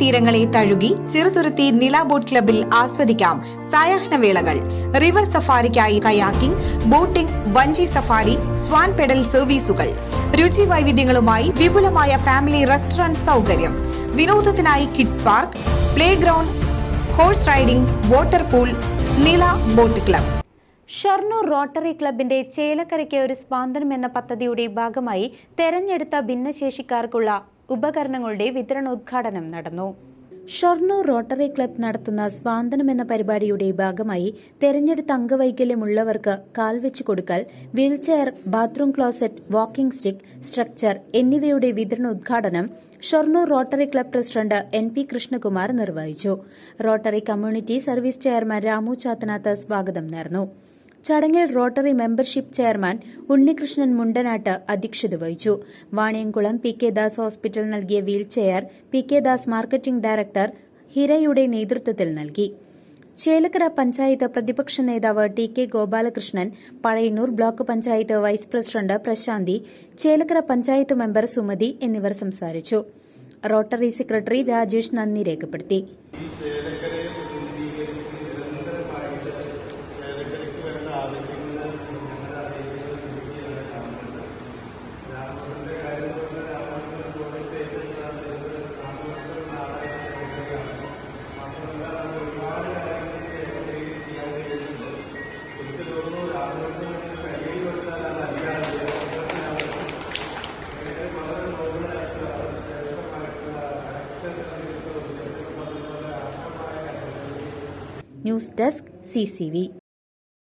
തീരങ്ങളെ തഴുകി ചെറുതുരുത്തി നില ബോട്ട് ക്ലബിൽ ആസ്വദിക്കാം സായാഹ്നവേളകൾ റിവർ സഫാരിക്കായി കയാക്കിംഗ് ബോട്ടിംഗ് വഞ്ചി സഫാരി സ്വാൻ പെഡൽ സർവീസുകൾ. രുചി വൈവിധ്യങ്ങളുമായി വിപുലമായ ഫാമിലി റെസ്റ്റോറന്റ് സൗകര്യം. വിനോദത്തിനായി kids park play ground horse riding water pool Nila boat club. Shoranur rotary ക്ലബിന്റെ ചേലക്കരയ്ക്ക് ഒരു സ്പാന്ദനം എന്ന പദ്ധതിയുടെ ഭാഗമായി തെരഞ്ഞെടുത്ത ഭിന്നശേഷിക്കാർക്കുള്ള ഉപകരണങ്ങളുടെ വിതരണോദ്ഘാടനം നടന്നു. ഷൊർണൂർ റോട്ടറി ക്ലബ് നടത്തുന്ന സ്വാന്തനം എന്ന പരിപാടിയുടെ ഭാഗമായി തെരഞ്ഞെടുത്ത അംഗവൈകല്യമുള്ളവർക്ക് കാൽവെച്ച് കൊടുക്കൽ wheelchair bathroom closet walking stick structure എന്നിവയുടെ വിതരണോദ്ഘാടനം Shoranur rotary club president N P Krishnakumar നിർവഹിച്ചു. Rotary community service chairman Ramu Chathanath സ്വാഗതം നേർന്നു. ചടങ്ങിൽ rotary membership chairman Unnikrishnan Mundanat അധ്യക്ഷത വഹിച്ചു. Vaniyamkulam P K Das hospital നൽകിയ wheelchair P K Das marketing director ഹിരയുടെ നേതൃത്വത്തിൽ നൽകി. ചേലക്കര പഞ്ചായത്ത് പ്രതിപക്ഷ നേതാവ് T K Gopalakrishnan Pazhayannur block panchayat vice president Prashanthi Chelakkara panchayat member Sumathi എന്നിവർ സംസാരിച്ചു. റോട്ടറി സെക്രട്ടറി രാജേഷ് നന്ദി രേഖപ്പെടുത്തി. News desk CCV